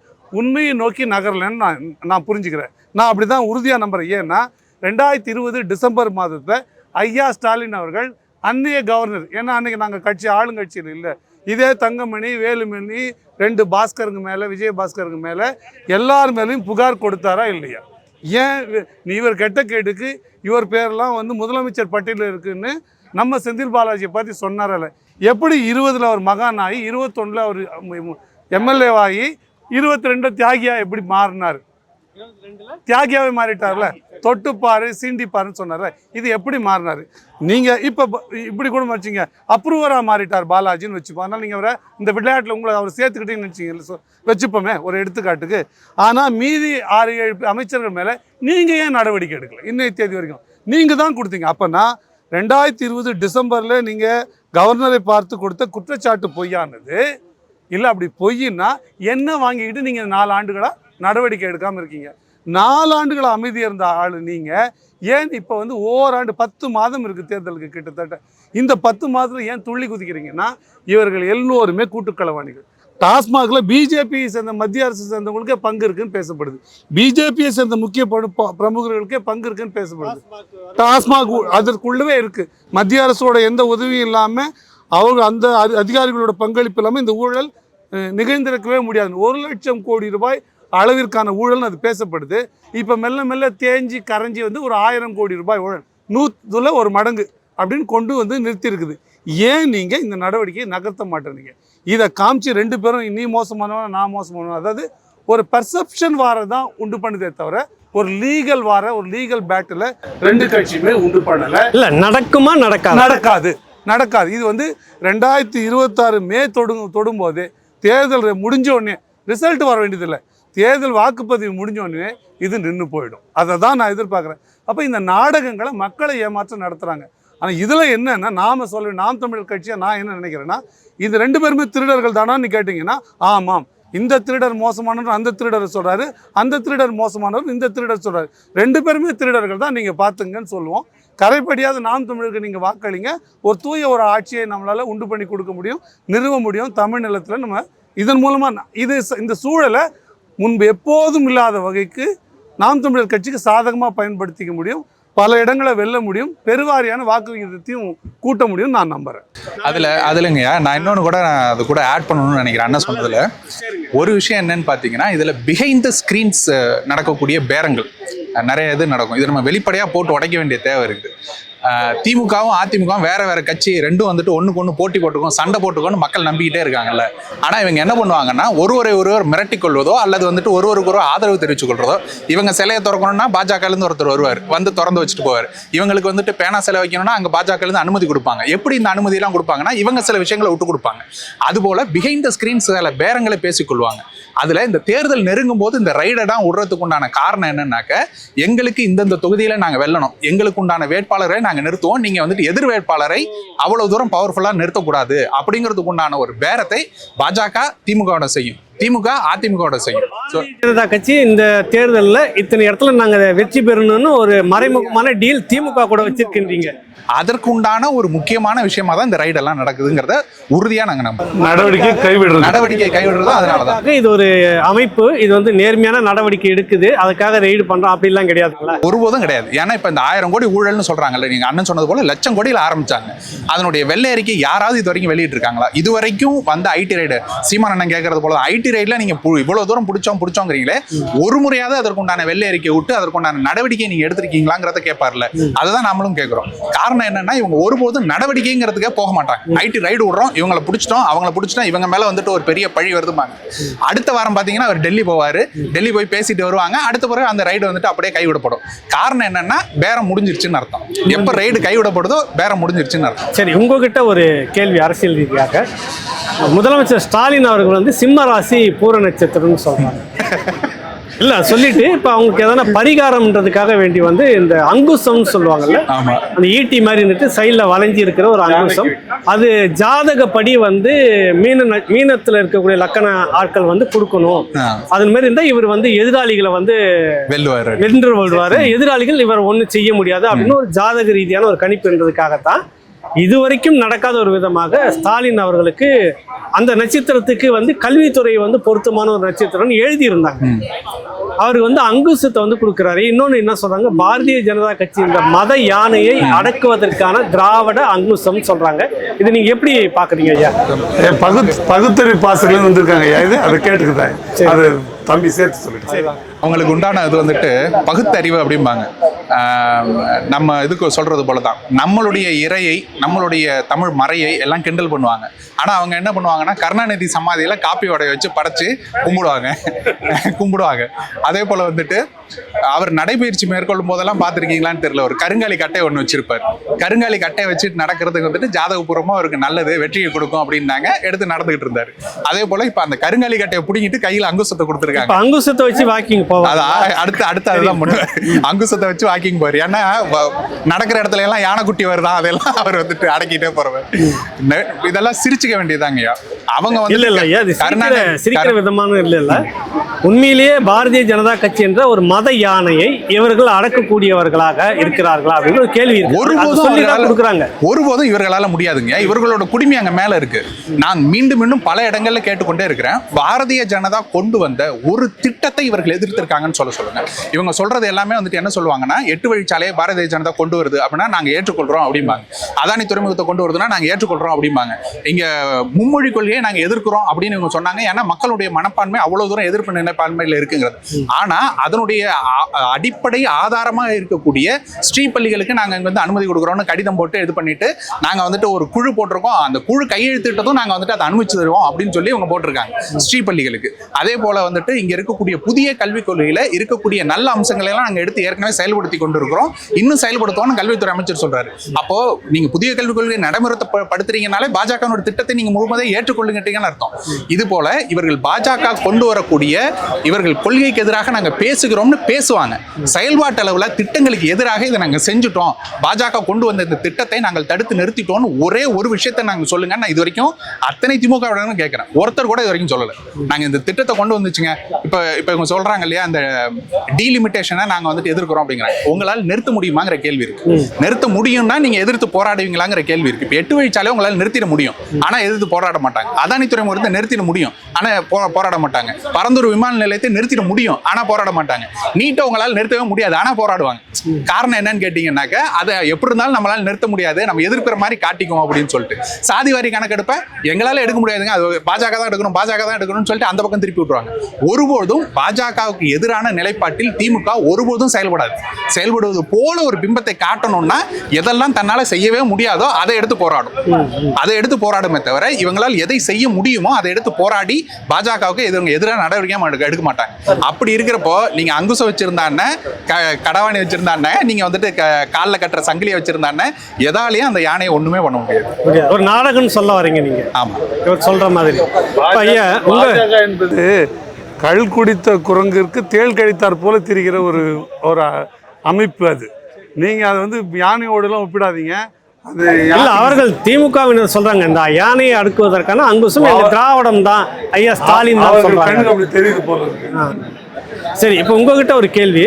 உண்மையை நோக்கி நகரலன்னு நான் நான் புரிஞ்சுக்கிறேன். நான் அப்படி தான் உறுதியாக நம்புகிறேன் ஏன்னா ரெண்டாயிரத்தி இருபது டிசம்பர் மாதத்தில் ஐயா ஸ்டாலின் அவர்கள் அன்றைய கவர்னர். ஏன்னா அன்றைக்கி நாங்கள் கட்சி ஆளுங்கட்சியில் இல்லை. இதே தங்கமணி வேலுமணி ரெண்டு பாஸ்கருங்க மேலே விஜயபாஸ்கருங்க மேலே எல்லார் மேலேயும் புகார் கொடுத்தாரா இல்லையா? ஏன் இவர் கெட்ட கேட்டுக்கு இவர் பேரெல்லாம் வந்து முதலமைச்சர் பட்டியலில் இருக்குன்னு நம்ம செந்தில் பாலாஜியை பற்றி சொன்னாரல்ல எப்படி இருபதில் அவர் மகான் ஆகி இருபத்தொன்னில் அவர் எம்எல்ஏவாகி இருபத்தி ரெண்டு தியாகியா எப்படி மாறினார்? தியாகியாவே மாறிட்டார்ல. தொட்டுப்பாரு சீண்டிப்பாருன்னு சொன்னார்ல. இது எப்படி மாறினாரு? நீங்க இப்ப இப்படி கூட வச்சுங்க அப்ரூவரா மாறிட்டார் பாலாஜின்னு வச்சுப்போம். அதனால நீங்க அவரை இந்த விளையாட்டுல உங்களை அவர் சேர்த்துக்கிட்டீங்கன்னு வச்சுங்க வச்சுப்போமே ஒரு எடுத்துக்காட்டுக்கு. ஆனா மீதி ஆறு ஏழு அமைச்சர்கள் மேல நீங்க ஏன் நடவடிக்கை எடுக்கல? இன்னைய தேதி வரைக்கும். நீங்க தான் கொடுத்தீங்க. அப்பனா ரெண்டாயிரத்தி இருபது டிசம்பர்ல நீங்க கவர்னரை பார்த்து கொடுத்த குற்றச்சாட்டு பொய்யானது. இல்லை அப்படி பொய்யின்னா என்ன வாங்கிக்கிட்டு நீங்கள் நாலு ஆண்டுகளாக நடவடிக்கை எடுக்காமல் இருக்கீங்க. நாலாண்டுகள் அமைதி அமைதியாக இருந்த ஆள் நீங்கள் ஏன் இப்போ வந்து ஓராண்டு பத்து மாதம் இருக்குது தேர்தலுக்கு கிட்டத்தட்ட? இந்த பத்து மாதத்தில் ஏன் துள்ளி குதிக்கிறீங்கன்னா இவர்கள் எல்லோருமே கூட்டுக்களவாணிகள் டாஸ்மாகில் பிஜேபியை சேர்ந்த மத்திய அரசு சேர்ந்தவங்களுக்கே பங்கு இருக்குன்னு பேசப்படுது. பிஜேபியை சேர்ந்த முக்கிய பிரமுகர்களுக்கே பங்கு இருக்குன்னு பேசப்படுது. டாஸ்மாக் அதற்குள்ளவே இருக்கு. மத்திய அரசோட எந்த உதவியும் இல்லாமல் அவங்க அந்த அதி- அதிகாரிகளோட பங்களிப்பு இல்லாமல் இந்த ஊழல் அஹ், நிகழ்ந்திருக்கவே முடியாது. ஒரு லட்சம் கோடி ரூபாய் அளவிற்கான ஊழல்னு அது பேசப்படுது. இப்போ மெல்ல மெல்ல தேஞ்சி கரைஞ்சி வந்து ஒரு ஆயிரம் கோடி ரூபாய் ஊழல். நூற்றுல ஒரு மடங்கு அப்படின்னு கொண்டு வந்து நிறுத்தியிருக்குது. ஏன் நீங்கள் இந்த நடவடிக்கையை நகர்த்த மாட்டேறீங்க? இதை காமிச்சு ரெண்டு பேரும் நீ மோசமானவன் நான் மோசமானவன்? அதாவது ஒரு பர்செப்ஷன் வார தான் உண்டு பண்ணுதே தவிர ஒரு லீகல் வார ஒரு லீகல் பேட்டில் ரெண்டு கட்சியுமே உண்டு பண்ணலை. இல்ல நடக்குமா நடக்காது? நடக்காது. நடக்காது. இது வந்து ரெண்டாயிரத்தி இருபத்தாறு மே தொடு தொடும்போது தேர்தல் முடிஞ்ச உடனே ரிசல்ட் வர வேண்டியதில்லை. தேர்தல் வாக்குப்பதிவு முடிஞ்சோடனே இது நின்று போயிடும். அதை தான் நான் எதிர்பார்க்குறேன். அப்போ இந்த நாடகங்களை மக்களை ஏமாற்ற நடத்துகிறாங்க ஆனால் இதில் என்னென்னா நாம சொல்ல நாம் தமிழர் கட்சியாக நான் என்ன நினைக்கிறேன்னா இது ரெண்டு பேருமே திருடர்கள் தானான்னு கேட்டிங்கன்னா ஆமாம் இந்த திருடர் மோசமானவர் அந்த திருடர் சொல்கிறாரு அந்த திருடர் மோசமானவர் இந்த திருடர் சொல்கிறாரு ரெண்டு பேருமே திருடர்கள் தான் நீங்கள் பார்த்துங்கன்னு சொல்லுவோம். கரைப்படியாத நாம் தமிழருக்கு நீங்கள் வாக்களிங்க. ஒரு தூய ஒரு ஆட்சியை நம்மளால் உண்டு பண்ணி கொடுக்க முடியும் நிறுவ முடியும். தமிழ் நிலத்தில் நம்ம இதன் மூலமாக இது இந்த சூழலை முன்பு எப்போதும் இல்லாத வகைக்கு நாம் தமிழர் கட்சிக்கு சாதகமாக பயன்படுத்திக்க முடியும் பல இடங்களை வெல்ல முடியும் பெருவாரியான வாக்கு விகிதத்தையும் கூட்ட முடியும் நான் நம்புறேன். அதுல அதுலங்கய்யா நான் இன்னொன்னு கூட நான் அது கூட ஆட் பண்ணணும்னு நினைக்கிறேன். அண்ணன் சொன்னதுல ஒரு விஷயம் என்னன்னு பாத்தீங்கன்னா இதுல பிஹைண்ட் த ஸ்கிரீன்ஸ் நடக்கக்கூடிய பேரங்கள். நிறைய இது நடக்கும். இது நம்ம வெளிப்படையா போட்டு உடைக்க வேண்டிய தேவை இருக்குது. திமுகவும் அதிமுகவும் வேற வேற கட்சி ரெண்டும் வந்துட்டு ஒண்ணுக்கு ஒன்று போட்டி போட்டுக்கோ சண்டை போட்டுக்கோன்னு மக்கள் நம்பிக்கிட்டே இருக்காங்கல்ல. ஆனா இவங்க என்ன பண்ணுவாங்கன்னா ஒருவரை ஒருவர் மிரட்டிக் கொள்வதோ அல்லது வந்துட்டு ஒருவருக்கு ஒரு ஆதரவு தெரிவித்துக் கொள்றதோ இவங்க சிலையை திறக்கணும்னா பாஜக இருந்து ஒருத்தர் வருவார். வந்து திறந்து வச்சுட்டு போவார். இவங்களுக்கு வந்துட்டு பேனா சிலை வைக்கணும்னா அங்க பாஜக இருந்து அனுமதி கொடுப்பாங்க. எப்படி இந்த அனுமதி எல்லாம் கொடுப்பாங்கன்னா இவங்க சில விஷயங்களை விட்டு கொடுப்பாங்க. அதுபோல் பிஹைண்ட் த ஸ்கிரீன்ஸ் சில பேரங்களை பேசிக்கொள்வாங்க. அதுல இந்த தேர்தல் நெருங்கும் போது இந்த ரைடை விடுறதுக்கு உண்டான காரணம் என்னன்னாக்க எங்களுக்கு இந்தந்த தொகுதியில நாங்க வெல்லணும். எங்களுக்கு உண்டான வேட்பாளரை நாங்க நிறுத்துவோம். நீங்க வந்துட்டு எதிர் வேட்பாளரை அவ்வளவு தூரம் பவர்ஃபுல்லா நிறுத்தக்கூடாது. அப்படிங்கிறதுக்கு உண்டான ஒரு பேரத்தை பாஜக திமுகவோட செய்யும். திமுக அதிமுகவோட செய்யும். ஜனதா கட்சி இந்த தேர்தலில் இத்தனை இடத்துல நாங்கள் வெற்றி பெறணும்னு ஒரு மறைமுகமான டீல் திமுக கூட வச்சிருக்கின்றீங்க. அதற்கு உண்டான ஒரு முக்கியமான விஷயமா தான் இந்த ரைடு எல்லாம் நடக்குதுங்கிறத உறுதியா நாங்க நம்புறோம். நடவடிக்கை கைவிடுறது. நடவடிக்கை கைவிடுறதும் அதனாலதான் இது ஒரு அமைப்பு. இது வந்து நேர்மையான நடவடிக்கை எடுக்குது. அதுக்காக ரெய்டு பண்றோம் அப்படிலாம் கிடையாதுங்களா ஒருபோதும் கிடையாது. ஏன்னா இப்ப இந்த ஆயிரம் கோடி ஊழல்னு சொல்றாங்கல்ல நீங்க அண்ணன் சொன்னது போல லட்சம் கோடியில் ஆரம்பிச்சாங்க. அதனுடைய வெள்ளை அறிக்கை யாராவது இது வரைக்கும் வெளியிட்டு இருக்காங்களா இது வரைக்கும் வந்த ஐடி ரைடு சீமான் அண்ணன் கேட்கறது போல ஐடி ரைட்ல நீங்க பு- இவ்வளவு தூரம் பிடிச்சோம் பிடிச்சோங்கிறீங்களே ஒரு முறையாவது அதற்குண்டான வெள்ளை அறிக்கை விட்டு அதற்குண்டான நடவடிக்கை நீங்க எடுத்திருக்கீங்களாங்கிறத கேட்பார்ல. அதுதான் நாமளும் கேட்கிறோம். காரணம் என்னன்னா இவங்க ஒருபோதும் நடவடிக்கைங்கிறதுக்கே போக மாட்டாங்க. ஐடி ரைடு விடுறோம் இவங்களை பிடிச்சிட்டோம் அவங்கள பிடிச்சிட்டோம் இவங்க மேல வந்துட்டு ஒரு பெரிய பழி வருதுமாங்க அடுத்த வாரம் பாத்தீங்கன்னா அவர் டெல்லி போவாரு. டெல்லி போய் பேசிட்டு வருவாங்க. அடுத்த பிறகு அந்த ரைடு வந்துட்டு அப்படியே கைவிடப்படும். காரணம் என்னன்னா பேரம் முடிஞ்சிருச்சுன்னு அர்த்தம். எப்ப ரைடு கைவிடப்படுதோ பேரம் முடிஞ்சிருச்சுன்னு அர்த்தம். சரி உங்ககிட்ட ஒரு கேள்வி அரசியல் ரீதியாக. முதலமைச்சர் ஸ்டாலின் அவர்கள் வந்து சிம்ம ராசி பூர நட்சத்திரம்னு சொல்றாங்க. இல்ல சொல்லிட்டு இப்ப அவங்களுக்கு எதனா பரிகாரம்ன்றதுக்காக வேண்டி வந்து இந்த அங்குசம்னு சொல்லுவாங்கல்ல அந்த ஈட்டி மாதிரி இருந்துட்டு சைடில் வளைஞ்சி இருக்கிற ஒரு அங்குசம். அது ஜாதகப்படி வந்து மீன மீனத்துல இருக்கக்கூடிய லக்கண ஆட்கள் வந்து கொடுக்கணும். ஆ. அதன் மாதிரி இருந்தா இவர் வந்து எதிராளிகளை வந்து வென்று கொள்வாரு. எதிராளிகள் இவர் ஒன்றும் செய்ய முடியாது அப்படின்னு ஒரு ஜாதக ரீதியான ஒரு கணிப்பு என்றதுக்காகத்தான் இதுவரைக்கும் நடக்காத ஒரு விதமாக ஸ்டாலின் அவர்களுக்கு அந்த நட்சத்திரத்துக்கு வந்து கல்வித்துறை வந்து பொருத்தமான ஒரு நட்சத்திரம்னு எழுதியிருந்தாங்க. அவருக்கு வந்து அங்குசத்தை வந்து கொடுக்குறாரு. இன்னொன்று என்ன சொல்றாங்க? பாரதிய ஜனதா கட்சி இந்த மத யானையை அடக்குவதற்கான திராவிட அங்குசம் சொல்றாங்க. இது நீங்க எப்படி பாக்குறீங்க ஐயா? ஏன் பகுத் பகுத்தறி பாசங்கள் வந்திருக்காங்க ஐயா இது? அதை கேட்டுக்குதான் அது தம்பி சேர்த்து சொல்லிட்டு அவங்களுக்கு உண்டான இது வந்துட்டு பகுத்தறிவு அப்படிம்பாங்க. நம்ம இதுக்கு சொல்றது போல தான் நம்மளுடைய இறையை நம்மளுடைய தமிழ் மறையை எல்லாம் கிண்டல் பண்ணுவாங்க. ஆனா அவங்க என்ன பண்ணுவாங்கன்னா கருணாநிதி சமாதியில காப்பி உடைய வச்சு படைச்சு கும்பிடுவாங்க. கும்பிடுவாங்க. அதே போல வந்துட்டு அவர் நடைபயிற்சி மேற்கொள்ளும் போதெல்லாம் பார்த்துருக்கீங்களான்னு தெரியல. ஒரு கருங்காலி கட்டை ஒன்று வச்சிருப்பார். கருங்காலி கட்டையை வச்சுட்டு நடக்கிறதுக்கு வந்துட்டு ஜாதகபூர்வமாக அவருக்கு நல்லது வெற்றியை கொடுக்கும் அப்படின்னாங்க எடுத்து நடந்துகிட்டு இருந்தார். அதே போல இப்போ அந்த கருங்காலி கட்டையை பிடிங்கிட்டு கையில் அங்குசத்தை கொடுத்துருக்காங்க இப்ப அங்குசத்தை வச்சு வாக்கிங் போவாங்க அடுத்து அடுத்து அதுதான் பண்ணுவார் அங்குசத்தை வச்சு வாக்கிங் போவார் ஏன்னா நடக்கிற இடத்துல எல்லாம் யானைக்குட்டி வருதா? அதெல்லாம் அவர் வந்துட்டு அடக்கிட்டே போறவர். இதெல்லாம் சிரிச்சுக்க வேண்டியதாங்கய்யா அவங்க வந்து இல்ல இல்ல கருணாநிதி- சிரிக்கிற விதமான இல்ல இல்ல. உண்மையிலேயே பாரதிய ஜனதா கட்சி என்ற ஒரு மத யானையை இவர்கள் அடக்கக்கூடியவர்களாக இருக்கிறார்களா அப்படின்னு ஒரு கேள்வி ஒருபோதும் கொடுக்குறாங்க. ஒருபோதும் இவர்களால முடியாதுங்க. இவர்களோட குடிமை அங்க மேல இருக்கு. நான் மீண்டும் மீண்டும் பல இடங்கள்ல கேட்டுக்கொண்டே இருக்கிறேன். பாரதிய ஜனதா கொண்டு வந்த ஒரு திட்டத்தை இவர்கள் எதிர்த்திருக்காங்கன்னு சொல்ல சொல்லுங்க. இவங்க சொல்றது எல்லாமே வந்துட்டு என்ன சொல்லுவாங்கன்னா எட்டு வழிச்சாலையை பாரதிய ஜனதா கொண்டு வருது அப்படின்னா நாங்க ஏற்றுக்கொள்றோம் அப்படிம்பாங்க. அதானி துறைமுகத்தை கொண்டு வருதுன்னா நாங்க ஏற்றுக்கொள்றோம் அப்படிம்பாங்க. இங்க மும்மொழி கொள்கையை நாங்க எதிர்க்கிறோம் அப்படின்னு இவங்க சொன்னாங்க. ஏன்னா மக்களுடைய மனப்பான்மை அவ்வளவு தூரம் எதிர்ப்பு நிலைப்பான்மையில இருக்குங்கிறது. ஆனா அதனுடைய அடிப்படை ஆதாரமா இருக்கக்கூடிய ஸ்ரீபள்ளிகளுக்கு நாங்க இங்க வந்து அனுமதி கொடுக்குறோம்னு கடிதம் போட்டு இது பண்ணிட்டு நாங்க வந்துட்டு ஒரு குழு போட்டிருக்கோம். அந்த குழு கையெழுத்திட்டதும் நாங்க வந்துட்டு அதை அனுமதிச்சு தருவோம் அப்படின்னு சொல்லி இவங்க போட்டிருக்காங்க ஸ்ரீபள்ளிகளுக்கு. அதே போல வந்துட்டு இங்க இருக்கக்கூடிய புதிய கல்விக் கொள்கையில இருக்கக்கூடிய நல்ல அம்சங்களை எல்லாம் நாங்க எடுத்து ஏற்கனவே செயல்படுத்தி கொண்டு இருக்கிறோம் இன்னும் செயல்படுத்துவோம்னு கல்வித்துறை அமைச்சர் சொல்றாரு. அப்போ நீங்க புதிய கல்விக் கொள்கை நடைமுறைப்படுத்துறீங்கனாலே பாஜக திட்டத்தை நீங்க ஏற்றுக்கொள்ளுங்கட்டீங்கன்னு அர்த்தம். இது போல இவர்கள் பாஜக கொண்டு வரக்கூடிய இவர்கள் கொள்கைக்கு எதிராக நாங்க பேசுகிறோம்னு பேசுவாங்க. செயல்பாட்டு அளவுல திட்டங்களுக்கு எதிராக இதை நாங்க செஞ்சுட்டோம். பாஜக கொண்டு வந்த இந்த திட்டத்தை நாங்கள் தடுத்து நிறுத்திட்டோம்னு ஒரே ஒரு விஷயத்தை நாங்க சொல்லுங்க. நான் இது வரைக்கும் அத்தனை திமுக கேட்கிறேன். ஒருத்தர் கூட இது வரைக்கும் சொல்லல. நாங்க இந்த திட்டத்தை கொண்டு வந்துச்சுங்க. இப்ப இப்ப இவங்க சொல்றாங்க இல்லையா அந்த டீலிமிட்டேஷனை நாங்க வந்துட்டு எதிர்க்கிறோம் அப்படிங்கிறாங்க. உங்களால் நிறுத்த முடியுமாங்கிற கேள்வி இருக்கு. நிறுத்த முடியும்னா நீங்க எதிர்த்து போராடுவீங்களாங்கிற கேள்வி இருக்கு. இப்ப எட்டு வழிச்சாலே உங்களால் நிறுத்திட முடியும். ஆனா எதிர்த்து போராட மாட்டாங்க. அதானி துறைமுகத்தை நிறுத்திட முடியும். ஆனால் போ- போராட மாட்டாங்க. பரந்தூர் விமான நிலையத்தை நிறுத்திட முடியும். ஆனால் போராட மாட்டாங்க. நீட்டை உங்களால் நிறுத்தவே முடியாது. ஆனால் போராடுவாங்க. காரணம் என்னன்னு கேட்டிங்கன்னாக்கா அதை எப்படி இருந்தாலும் நம்மளால் நிறுத்த முடியாது. நம்ம எதிர்க்கிற மாதிரி காட்டிக்குவோம் அப்படின்னு சொல்லிட்டு. சாதிவாரி கணக்கெடுப்பை எங்களால் எடுக்க முடியாதுங்க. அது பாஜக தான் எடுக்கணும் பாஜக தான் எடுக்கணும்னு சொல்லிட்டு அந்த பக்கம் திருப்பி விட்டுருவாங்க. ஒருபோதும் பாஜகவுக்கு எதிரான நிலைப்பாட்டில் திமுக ஒருபோதும் செயல்படாது. செயல்படுவது போல ஒரு பிம்பத்தை காட்டணும்னா எதெல்லாம் தன்னால் செய்யவே முடியாதோ அதை எடுத்து போராடும். அதை எடுத்து போராடுமே தவிர இவங்களால் எதை செய்ய முடியுமோ அதை எடுத்து போராடி பாஜகவுக்கு எதிர எதிரான நடவடிக்கை எடுக்க- எடுக்க மாட்டாங்க. அப்படி இருக்கிறப்போ நீங்க அங்குசம் வச்சிருந்தானே க- கடவாணி வச்சிருந்தானே நீங்க வந்துட்டு க- கால்ல கட்டுற சங்கிலியை வச்சிருந்தானே எதாலையும் அந்த யானையை ஒண்ணுமே பண்ண முடியாது. ஒரு நாடகம்னு சொல்ல வரீங்க நீங்க. ஆமா. இவர் சொல்ற மாதிரி. ஐயா என்பது கள் குடித்த குரங்கிற்கு தேள் கழித்தாற் போல திரிகிற ஒரு ஒரு அமைப்பு அது. நீங்க அதை வந்து யானையோடலாம் ஒப்பிடாதீங்க. இல்ல அவர்கள் திமுகவினர் சொல்றாங்க இந்த யானையை அடுக்குவதற்கான அங்குசம் எங்க திராவிடம் தான். ஐயா ஸ்டாலின் தான் சொல்றாங்க. சரி இப்போ உங்ககிட்ட ஒரு கேள்வி.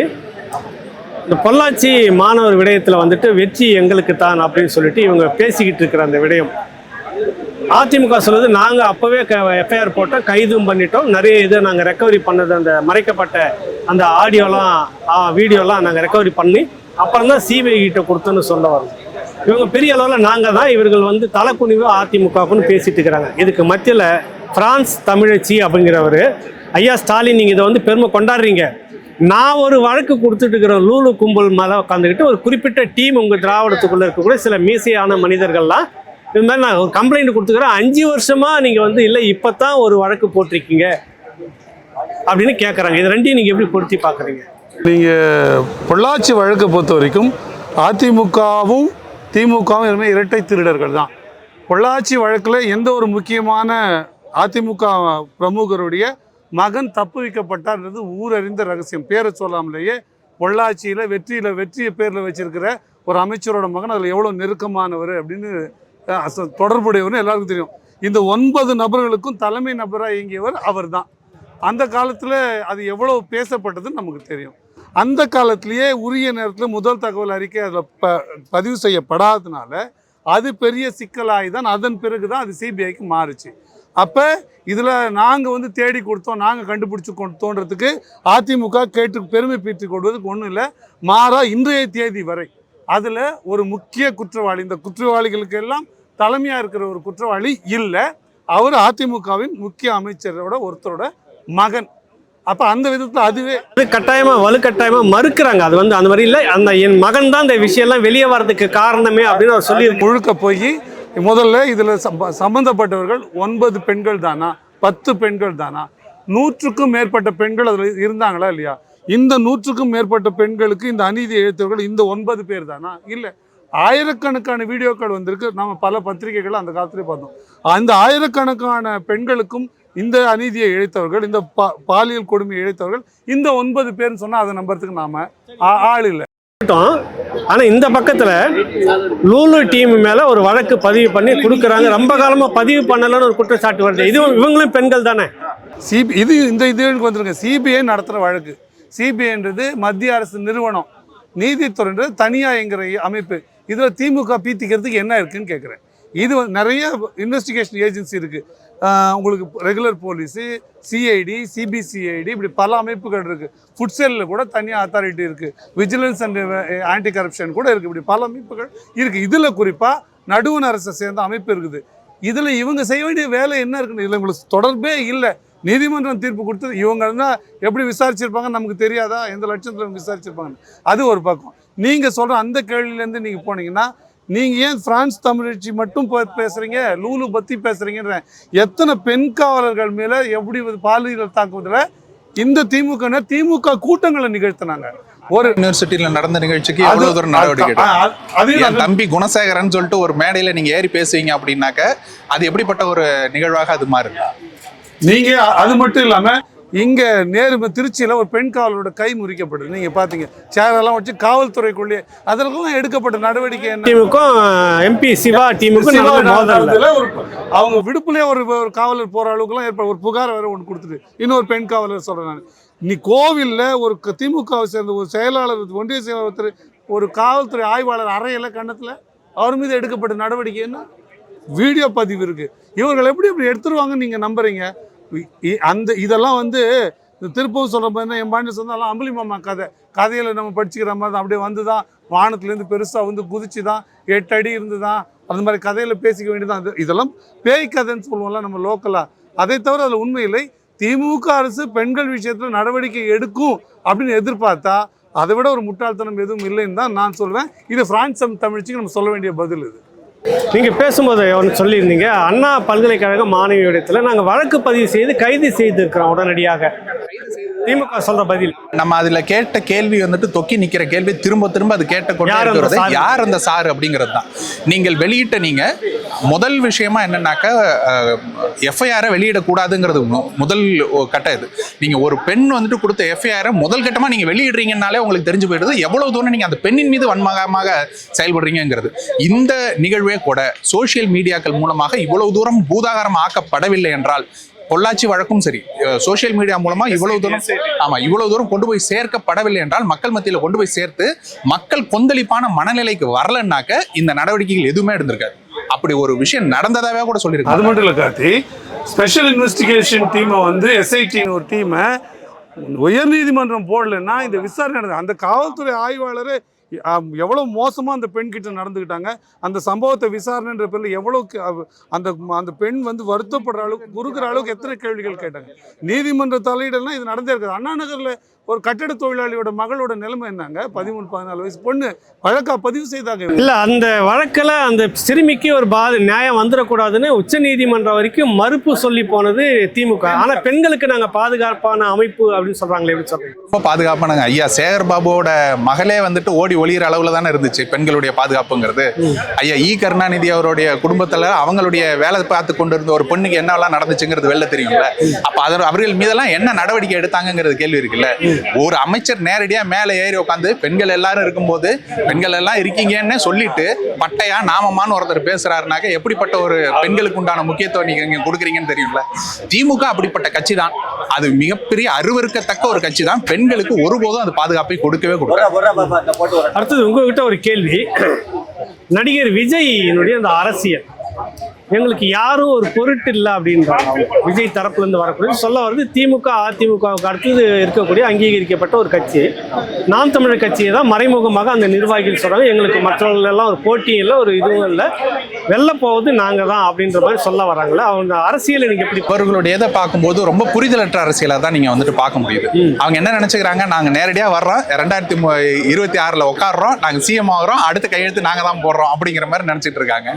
இந்த பொள்ளாச்சி மாணவர் விடயத்தில் வந்துட்டு வெற்றி எங்களுக்கு தான் அப்படின்னு சொல்லிட்டு இவங்க பேசிக்கிட்டு இருக்கிற அந்த விடயம். அதிமுக சொல்லுது நாங்கள் அப்போவே எஃப்ஐஆர் போட்டோம் கைதும் பண்ணிட்டோம். நிறைய இது நாங்கள் ரெக்கவரி பண்ணது அந்த மறைக்கப்பட்ட அந்த ஆடியோலாம் வீடியோலாம் நாங்கள் ரெக்கவரி பண்ணி அப்புறம் தான் சிபிஐ கிட்ட கொடுத்தோன்னு சொல்ல வரோம் இவங்க பெரிய அளவில் நாங்கள் தான் இவர்கள் வந்து தலைக்குனிவு அதிமுகவுக்குன்னு பேசிட்டு இருக்கிறாங்க. இதுக்கு மத்தியில் பிரான்ஸ் தமிழச்சி அப்படிங்கிறவர் ஐயா ஸ்டாலின் நீங்கள் இதை வந்து பெருமை கொண்டாடுறீங்க. நான் ஒரு வழக்கு கொடுத்துட்டு இருக்கிற லூலு கும்பல் மேலே உட்காந்துக்கிட்டு ஒரு குறிப்பிட்ட டீம் உங்கள் திராவிடத்துக்குள்ளே இருக்கக்கூடிய சில மீசையான மனிதர்கள்லாம் இது மாதிரி நான் ஒரு கம்ப்ளைண்ட் கொடுத்துக்கிறேன். அஞ்சு வருஷமாக நீங்கள் வந்து இல்லை இப்போ தான் ஒரு வழக்கு போட்டிருக்கீங்க. அப்படின்னு கேட்குறாங்க இது ரெண்டையும் நீங்கள் எப்படி பொருத்தி பார்க்குறீங்க நீங்கள் பொள்ளாச்சி வழக்கை பொறுத்த வரைக்கும் அதிமுகவும் திமுகவும் எல்லாமே இரட்டை திருடர்கள் தான். பொள்ளாச்சி வழக்கில் எந்த ஒரு முக்கியமான அதிமுக பிரமுகருடைய மகன் தப்பு வைக்கப்பட்டார்ன்றது ஊரறிந்த ரகசியம். பேரை சொல்லாமலேயே பொள்ளாச்சியில் வெற்றியில் வெற்றியை பேரில் வச்சிருக்கிற ஒரு அமைச்சரோட மகன் அதில் எவ்வளோ நெருக்கமானவர் அப்படின்னு தொடர்புடையவர்னு எல்லாருக்கும் தெரியும். இந்த ஒன்பது நபர்களுக்கும் தலைமை நபராக இயங்கியவர் அவர்தான். அந்த காலத்தில் அது எவ்வளோ பேசப்பட்டதுன்னு நமக்கு தெரியும். அந்த காலத்திலேயே உரிய நேரத்தில் முதல் தகவல் அறிக்கை அதில் ப பதிவு செய்யப்படாததுனால அது பெரிய சிக்கலாகி தான் அதன் பிறகு தான் அது சிபிஐக்கு மாறுச்சு. அப்போ இதில் நாங்கள் வந்து தேடி கொடுத்தோம் நாங்கள் கண்டுபிடிச்சி கொடுத்தோன்றதுக்கு அதிமுக கேட்டு பெருமை பீற்றி கொடுவதுக்கு ஒன்றும் இல்லை மாறா இன்றைய தேதி வரை அதில் ஒரு முக்கிய குற்றவாளி இந்த குற்றவாளிகளுக்கு எல்லாம் தலைமையாக இருக்கிற ஒரு குற்றவாளி இல்லை அவர் அதிமுகவின் முக்கிய அமைச்சரோட ஒருத்தரோட மகன். அப்போ அந்த விதத்தில் அதுவே அது கட்டாயமாக வலுக்கட்டாயமாக மறுக்கிறாங்க. அது வந்து அந்த மாதிரி இல்லை. அந்த என் மகன் தான் இந்த விஷயம்லாம் வெளியே வர்றதுக்கு காரணமே அப்படின்னு அவர் சொல்லி முழுக்க போய் முதல்ல இதில் சம்பந்தப்பட்டவர்கள் ஒன்பது பெண்கள் தானா? பத்து பெண்கள் தானா? நூற்றுக்கும் மேற்பட்ட பெண்கள் அதில் இருந்தாங்களா இல்லையா? இந்த நூற்றுக்கும் மேற்பட்ட பெண்களுக்கு இந்த அநீதி இழைத்தவர்கள் இந்த ஒன்பது பேர் தானா? இல்லை. ஆயிரக்கணக்கான வீடியோக்கள் வந்திருக்கு. நம்ம பல பத்திரிகைகள் அந்த காலத்திலே பார்த்தோம். அந்த ஆயிரக்கணக்கான பெண்களுக்கும் இந்த அநீதியை இழைத்தவர்கள் இந்த பா பாலியல் கொடுமையை இழைத்தவர்கள் இந்த ஒன்பது பேர்னு சொன்னால் அதை நம்புறதுக்கு நாம ஆள் இல்லை. ஆனா இந்த பக்கத்துல லூலு டீம் மேல ஒரு வழக்கு பதிவு பண்ணி கொடுக்குறாங்க. ரொம்ப காலமா பதிவு பண்ணலன்னு ஒரு குற்றச்சாட்டு வருது. இது இவங்களும் பெண்கள் தானே? சிபி இது இந்த இதுக்கு வந்துருங்க. சிபிஐ நடத்துகிற வழக்கு. சிபிஐன்றது மத்திய அரசு நிறுவனம். நீதித்துறைன்றது தனியாங்கிற அமைப்பு. இதில் திமுக பீத்திக்கிறதுக்கு என்ன இருக்குன்னு கேட்குறேன் இது நிறைய இன்வெஸ்டிகேஷன் ஏஜென்சி இருக்குது உங்களுக்கு ரெகுலர் போலீஸு சிஐடி சிபிசிஐடி இப்படி பல அமைப்புகள் இருக்குது ஃபுட் செல்லில் கூட தனியாக அத்தாரிட்டி இருக்குது விஜிலன்ஸ் அண்ட் ஆன்டி கரப்ஷன் கூட இருக்குது இப்படி பல அமைப்புகள் இருக்குது இதில் குறிப்பாக நடுவண் அரசை சேர்ந்த அமைப்பு இருக்குது. இதில் இவங்க செய்ய வேண்டிய வேலை என்ன இருக்குன்னு இதில் உங்களுக்கு தொடர்பே இல்லை. நீதிமன்றம் தீர்ப்பு கொடுத்து இவங்கன்னா எப்படி விசாரிச்சிருப்பாங்க நமக்கு தெரியாதா? எந்த லட்சத்தில் விசாரிச்சிருப்பாங்க அது ஒரு பக்கம். நீங்கள் சொல்கிற அந்த கேள்வியிலேருந்து நீங்கள் போனீங்கன்னா நீங்கள் ஏன் பிரான்ஸ் தமிழச்சி மட்டும் பே- பேசுறீங்க? லூலு பற்றி பேசுகிறீங்கன்ற எத்தனை பெண் காவலர்கள் மேலே எப்படி பாலியல் தாக்குவதில் இந்த திமுக திமுக கூட்டங்களை நிகழ்த்தினாங்க. ஒரு யூனிவர்சிட்டியில நடந்த நிகழ்ச்சிக்கு எவ்வளவு தூரம் நடவடிக்கை என் தம்பி குணசேகரன் சொல்லிட்டு ஒரு மேடையில நீங்க ஏறி பேசுவீங்க அப்படின்னாக்க அது எப்படிப்பட்ட ஒரு நிகழ்வாக அது மாறுது? நீங்க அது மட்டும் இல்லாம இங்க நேரு திருச்சியில ஒரு பெண் காவலரோட கை முறிக்கப்படுது. நீங்க பாத்தீங்க. சேரெல்லாம் வச்சு காவல்துறைக்குள்ளே அதற்கெல்லாம் எடுக்கப்பட்ட நடவடிக்கை டீமுக்கும் எம்பி சிவா டீமுக்கும் அவங்க விடுப்புலயே ஒரு ஒரு காவலர் போற அளவுக்குலாம் ஏற்ப ஒரு புகார் வேற ஒன்று கொடுத்துட்டு. இன்னொரு பெண் காவலர் சொல்றேன் நான். நீ கோவில்ல ஒரு திமுகவை சேர்ந்த ஒரு செயலாளர் ஒன்றிய செயலாளர் ஒருத்தர் ஒரு காவல்துறை ஆய்வாளர் அறையில கண்ணத்துல அவர் மீது எடுக்கப்பட்ட நடவடிக்கை என்ன? வீடியோ பதிவு இருக்கு. இவர்கள் எப்படி இப்படி எடுத்துருவாங்கன்னு நீங்க நம்புறீங்க? அந்த இதெல்லாம் வந்து இந்த திருப்பூர் சொல்கிற மாதிரி என் பாண்டி சொன்னாலும் அம்புலி மாமா கதை. கதையில் நம்ம படிச்சுக்கிற மாதிரி தான் அப்படியே வந்து தான் வானத்துலேருந்து பெருசாக வந்து குதிச்சு தான் எட்டு அடி இருந்து தான் அந்த மாதிரி கதையில் பேசிக்க வேண்டியதான் இது- இதெல்லாம் பேய் கதைன்னு சொல்லுவோம்ல நம்ம லோக்கலாக அதை தவிர அதில் உண்மை இல்லை. திமுக அரசு பெண்கள் விஷயத்தில் நடவடிக்கை எடுக்கும் அப்படின்னு எதிர்பார்த்தா அதை விட ஒரு முட்டாள்தனம் எதுவும் இல்லைன்னு தான் நான் சொல்வேன் இது பிரான்ஸ் தமிழ்ச்சிக்கு நம்ம சொல்ல வேண்டிய பதில் இது. நீங்க பேசும்போது ஒன்று சொல்லியிருந்தீங்க. அண்ணா பல்கலைக்கழக மாணவியிடத்தில் நாங்கள் வழக்கு பதிவு செய்து கைது செய்திருக்கிறோம் உடனடியாக. திமுக சொல்ற பதில். நம்ம அதுல கேட்ட கேள்வி வந்துட்டு தொக்கி நிக்கிற கேள்வி திரும்ப திரும்ப அது கேட்ட கொண்டே யார் அந்த சாரு? அப்படிங்கிறது தான். நீங்கள் வெளியிட்ட நீங்க முதல் விஷயமா என்னன்னாக்கா எஃப்ஐஆரை வெளியிடக்கூடாதுங்கிறது முதல் கட்டம் இது. நீங்க ஒரு பெண் வந்துட்டு கொடுத்த எஃப்ஐஆரை முதல் கட்டமா நீங்க வெளியிடுறீங்கனாலே உங்களுக்கு தெரிஞ்சு போயிடுது. எவ்வளவு தூரம் நீங்க அந்த பெண்ணின் மீது வன்மகமாக செயல்படுறீங்கிறது இந்த நிகழ்வே கூட சோஷியல் மீடியாக்கள் மூலமாக இவ்வளவு தூரம் பூதாகாரம் ஆக்கப்படவில்லை என்றால் பொள்ளாச்சி வழக்கும் சரி. சோஷியல் மீடியா மூலமா இவ்வளவு தூரம் ஆமா இவ்வளவு தூரம் கொண்டு போய் சேர்க்கப்படவில்லை என்றால் மக்கள் மத்தியில கொண்டு போய் சேர்த்து மக்கள் கொந்தளிப்பான மனநிலைக்கு வரலன்னாக்க இந்த நடவடிக்கைகள் எதுவுமே இருந்திருக்காது அப்படி ஒரு விஷயம் நடந்ததாவே கூட அது சொல்லியிருக்காங்க மட்டும் இல்லை கார்த்தி. ஸ்பெஷல் இன்வெஸ்டிகேஷன் டீமை வந்து எஸ்ஐடின்னு ஒரு டீமை உயர்நீதிமன்றம் போடலைன்னா இந்த விசாரணை நடந்தது அந்த காவல்துறை ஆய்வாளர் எவ்வளோ மோசமாக அந்த பெண் கிட்ட நடந்துக்கிட்டாங்க அந்த சம்பவத்தை விசாரணைன்ற பேரில் எவ்வளோ அந்த அந்த பெண் வந்து வருத்தப்படுற அளவுக்கு குறுக்கிற அளவுக்கு எத்தனை கேள்விகள் கேட்டாங்க. நீதிமன்ற தலையீடெல்லாம் இது நடந்தே இருக்குது. அண்ணா நகரில் ஒரு கட்டட தொழிலாளியோட மகளோட நிலைமை என்னங்க? பதிமூணு பதினாலு வயசு பொண்ணு வழக்கா பதிவு செய்தாங்க இல்ல அந்த வழக்கில் அந்த சிறுமிக்கு ஒரு பாத நியாயம் வந்துடக்கூடாதுன்னு உச்ச நீதிமன்றம் வரைக்கும் மறுப்பு சொல்லி போனது திமுக. ஆனா பெண்களுக்கு நாங்க பாதுகாப்பான அமைப்பு அப்படின்னு சொல்றாங்களே எப்படி சொல்றீங்க? ரொம்ப பாதுகாப்பானாங்க. ஐயா சேகர் பாபுவோட மகளே வந்துட்டு ஓடி ஒளியிற அளவுல தானே இருந்துச்சு பெண்களுடைய பாதுகாப்புங்கிறது. ஐயா இ. கருணாநிதி அவருடைய குடும்பத்துல அவங்களுடைய வேலை பார்த்து கொண்டு இருந்த ஒரு பொண்ணுக்கு என்னெல்லாம் நடந்துச்சுங்கிறது வெளில தெரியும்ல. அப்ப அதர் அவர்கள் மீதெல்லாம் என்ன நடவடிக்கை எடுத்தாங்கங்கிறது கேள்வி இருக்குல்ல. ஒரு அமைச்சர் நேரடியா மேல ஏறி உட்காந்து பெண்கள் எல்லாரும் இருக்கும்போது பெண்கள் எல்லாம் இருக்கீங்கன்னு சொல்லிட்டு பட்டையா நாமமான்னு ஒருத்தர் பேசுறாருனாக்க எப்படிப்பட்ட ஒரு பெண்களுக்கு உண்டான முக்கியத்துவம் நீங்க இங்க கொடுக்குறீங்கன்னு தெரியும்ல? திமுக அப்படிப்பட்ட கட்சி தான் அது மிகப்பெரிய அருவருக்கத்தக்க ஒரு கட்சி தான் பெண்களுக்கு ஒருபோதும் அது பாதுகாப்பை கொடுக்கவே கொடுக்காது. அடுத்தது உங்ககிட்ட ஒரு கேள்வி. நடிகர் விஜயினுடைய அந்த அரசியல். எங்களுக்கு யாரும் ஒரு பொருட்டு இல்லை அப்படின்றாங்க. விஜய் தரப்புல இருந்து வரக்கூடிய சொல்ல வருது திமுக அதிமுகவுக்கு அடுத்தது இருக்கக்கூடிய அங்கீகரிக்கப்பட்ட ஒரு கட்சி. நாம் தமிழர் கட்சியை தான் மறைமுகமாக அந்த நிர்வாகிகள் சொல்றாங்க. எங்களுக்கு மற்றவர்கள் எல்லாம் ஒரு போட்டியும் இல்லை ஒரு இதுவும் இல்லை. வெல்ல போவது நாங்க தான் அப்படின்ற மாதிரி சொல்ல வராங்களே அவங்க அரசியலை நீங்க எப்படி இவர்களுடைய இதை பார்க்கும்போது ரொம்ப புரிதலற்ற அரசியலை தான் நீங்க வந்துட்டு பார்க்க முடியுது. அவங்க என்ன நினைச்சுக்கிறாங்க? நாங்க நேரடியா வர்றோம். ரெண்டாயிரத்தி இருபத்தி ஆறுல உட்காடுறோம் நாங்க சிஎம் ஆகுறோம். அடுத்த கையெழுத்து நாங்க தான் போடுறோம் அப்படிங்கிற மாதிரி நினைச்சிட்டு இருக்காங்க.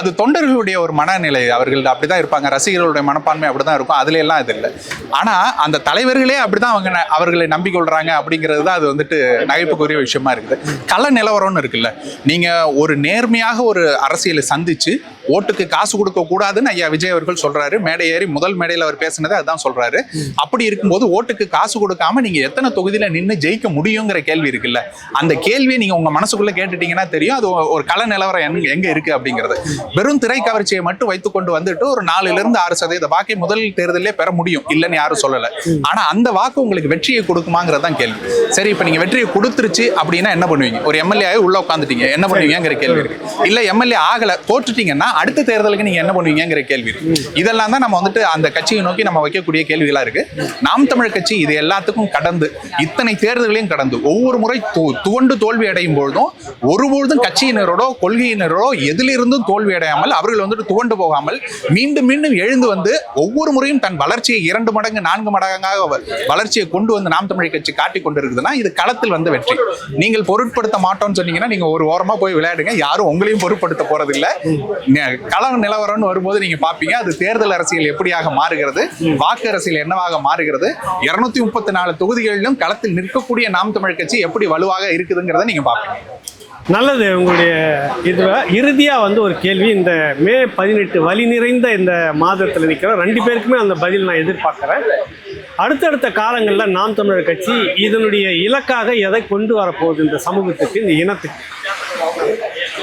அது தொண்டர்களுடைய ஒரு மனநிலை. அவர்கள் அப்படிதான் இருப்பாங்க. ரசிகர்களுடைய மனப்பான்மை அப்படிதான் இருக்கும். அதுல எல்லாம் இது இல்லை. ஆனா அந்த தலைவர்களே அப்படிதான் அவங்க ந- அவர்களை நம்பிக்கொள்றாங்க அப்படிங்கிறது தான் அது வந்துட்டு நகைப்புக்குரிய விஷயமா இருக்குது. கள நிலவரம்னு இருக்குல்ல. நீங்க ஒரு நேர்மையாக ஒரு அரசியலை சந்திச்சு ஓட்டுக்கு காசு கொடுக்க கூடாதுன்னு ஐயா விஜய் அவர்கள் சொல்றாரு. மேடை ஏறி முதல் மேடையில் அவர் பேசினது அதுதான் சொல்றாரு. அப்படி இருக்கும்போது ஓட்டுக்கு காசு கொடுக்காம நீங்க எத்தனை தொகுதியில நின்று ஜெயிக்க முடியுங்கிற கேள்வி இருக்குல்ல. அந்த கேள்வியை நீங்க உங்க மனசுக்குள்ள கேட்டுட்டீங்கன்னா தெரியும். அது ஒரு கள நிலவரம் எங்க- இருக்கு அப்படிங்கிறது. வெறும் திரை கவர்ச்சி கவர்ச்சியை மட்டும் வைத்துக் கொண்டு வந்துட்டு ஒரு நாலுல இருந்து ஆறு சதவீத வாக்கை முதல் தேர்தலே பெற முடியும். இல்லைன்னு யாரும் சொல்லல. ஆனா அந்த வாக்கு உங்களுக்கு வெற்றியை கொடுக்குமாங்கிறது தான் கேள்வி. சரி இப்ப நீங்க வெற்றியை கொடுத்துருச்சு அப்படின்னா என்ன பண்ணுவீங்க? ஒரு எம்எல்ஏ உள்ள உட்காந்துட்டீங்க. என்ன பண்ணுவீங்கிற கேள்வி இருக்கு. இல்ல எம்எல்ஏ ஆகல தோற்றுட்டீங்கன்னா அடுத்த தேர்தலுக்கு நீங்க என்ன பண்ணுவீங்கிற கேள்வி இருக்கு. இதெல்லாம் தான் நம்ம வந்துட்டு அந்த கட்சியை நோக்கி நம்ம வைக்கக்கூடிய கேள்விகளா இருக்கு. நாம் தமிழ் கட்சி இது எல்லாத்துக்கும் கடந்து இத்தனை தேர்தல்களையும் கடந்து ஒவ்வொரு முறை துவண்டு தோல்வி அடையும் பொழுதும் ஒருபொழுதும் கட்சியினரோட கொள்கையினரோ எதிலிருந்தும் தோல்வி அடையாமல் அவர்கள் வந்துட்டு துவண்டு போகாமல் மீண்டும் மீண்டும் எழுந்து வந்து ஒவ்வொரு முறையும் தன் வளர்ச்சியை இரண்டு மடங்கு நான்கு மடங்காக வ- வளர்ச்சியை கொண்டு வந்து நாம் தமிழ் கட்சி காட்டிக் கொண்டிருக்குதுன்னா இது களத்தில் வந்து வெற்றி. நீங்கள் பொருட்படுத்த மாட்டோம்னு சொன்னீங்கன்னா நீங்க ஒரு ஓரமா போய் விளையாடுங்க. யாரும் உங்களையும் பொருட்படுத்த போறது இல்ல கள நிலவரம்னு வரும்போது நீங்க பாப்பீங்க. அது தேர்தல் அரசியல் எப்படியாக மாறுகிறது? வாக்கு அரசியல் என்னவாக மாறுகிறது? இருநூத்தி முப்பத்தி நாலு தொகுதிகளிலும் களத்தில் நிற்கக்கூடிய நாம் தமிழ் கட்சி எப்படி வலுவாக இருக்குதுங்கிறத நீங்க பாப்பீங்க. நல்லது உங்களுடைய இதில் இறுதியாக வந்து ஒரு கேள்வி. இந்த மே பதினெட்டு வழி நிறைந்த இந்த மாதத்தில் நிற்கிறோம் ரெண்டு பேருக்குமே அந்த பதில் நான் எதிர்பார்க்குறேன். அடுத்தடுத்த காலங்களில் நாம் தமிழர் கட்சி இதனுடைய இலக்காக எதை கொண்டு வரப்போகுது இந்த சமூகத்துக்கு இந்த இனத்துக்கு?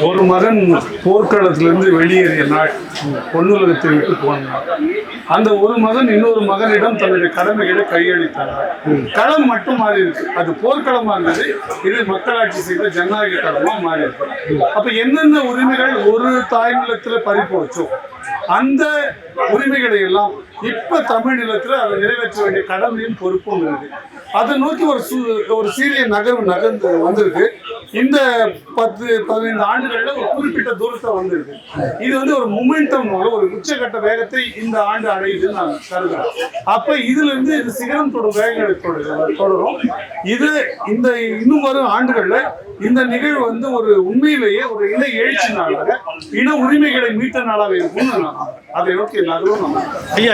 ஒரு மகன் போர்க்களத்திலிருந்து வெளியேறிய நாள் பொன்னுலகத்தை விட்டு போன நாள். அந்த ஒரு மகன் இன்னொரு மகனிடம் தன்னுடைய கடமைகளை கையளித்தார். களம் மட்டும் மாறி இருக்கு அது போர்க்களமா இருந்தது இது மக்களாட்சி செய்த ஜனநாயக களமா மாறி இருக்கு அப்ப என்னென்ன உரிமைகள் ஒரு தாய் நிலத்துல பறி போச்சோ அந்த உரிமைகளை எல்லாம் இப்ப தமிழ் நிலத்துல அதை நிறைவேற்ற வேண்டிய கடமையும் பொறுப்பும் இருக்கு அதை நோக்கி ஒரு சு- ஒரு சீரிய நகர்வு நகர்ந்து வந்திருக்கு. இந்த பத்து பதினைந்து ஆண்டுகளில் ஒரு குறிப்பிட்ட தூரத்தை வந்திருக்கு. இது வந்து ஒரு மொமெண்டம் மூலம் ஒரு உச்சகட்ட வேகத்தை இந்த ஆண்டு அடையுதுன்னு நான் கருதுறேன். அப்ப இதுல இருந்து இது சிகரம் தொடும் வேகங்களை தொடரும். இது இந்த இன்னும் வரும் ஆண்டுகள்ல இந்த நிகழ்வு வந்து ஒரு உண்மையிலேயே ஒரு இன எழுச்சி நாளாக இன உரிமைகளை மீட்ட நாளாக இருக்கும்னு நான்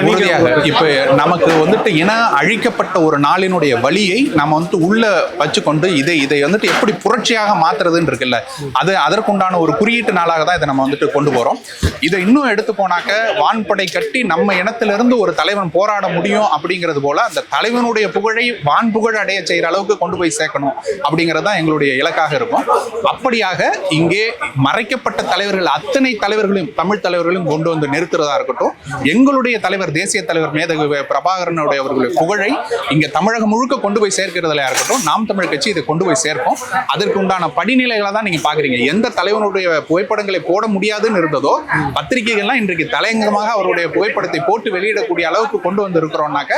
உறுதியாக இப்ப நமக்கு வந்துட்டு இன அழிக்கப்பட்ட ஒரு நாளினுடைய வழியை நம்ம வந்துட்டு உள்ள வச்சுக்கொண்டு இதை இதை வந்துட்டு எப்படி புரட்சியாக மாத்துறதுன்னு இருக்குல்ல அது அதற்குண்டான ஒரு குறியீட்டு நாளாக தான் இதை நம்ம வந்துட்டு கொண்டு போறோம். இதை இன்னும் எடுத்து போனாக்க வான்படை கட்டி நம்ம இனத்திலிருந்து ஒரு தலைவன் போராட முடியும் அப்படிங்கிறது போல அந்த தலைவனுடைய புகழை வான் புகழ் அடைய செய்யற அளவுக்கு கொண்டு போய் சேர்க்கணும் அப்படிங்கிறது தான் எங்களுடைய இலக்காக இருக்கும். அப்படியாக இங்கே மறைக்கப்பட்ட தலைவர்கள் அத்தனை தலைவர்களையும் தமிழ் தலைவர்களையும் கொண்டு வந்து நிறுத்துறதா இருக்கட்டும். எங்களுடைய தலைவர் தேசிய தலைவர் மேதகு பிரபாகரனுடைய அவர்களுடைய புகழை இங்க தமிழகம் முழுக்க கொண்டு போய் சேர்க்கிறதுல இருக்கட்டும் நாம் தமிழ் கட்சி இதை கொண்டு போய் சேர்ப்போம். அதற்கு உண்டான படிநிலைகளை தான் நீங்க பாக்குறீங்க. எந்த தலைவனுடைய புகைப்படங்களை போட முடியாதுன்னு இருந்ததோ பத்திரிகைகள்லாம் இன்றைக்கு தலையங்கமாக அவருடைய புகைப்படத்தை போட்டு வெளியிடக்கூடிய அளவுக்கு கொண்டு வந்து இருக்கிறோம்னாக்க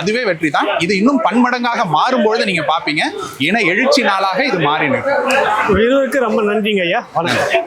அதுவே வெற்றி தான். இது இன்னும் பன்மடங்காக மாறும்பொழுது நீங்க பாப்பீங்க. இன எழுச்சி நாளாக இது மாறினது. ரொம்ப நன்றிங்க ஐயா. வணக்கம்.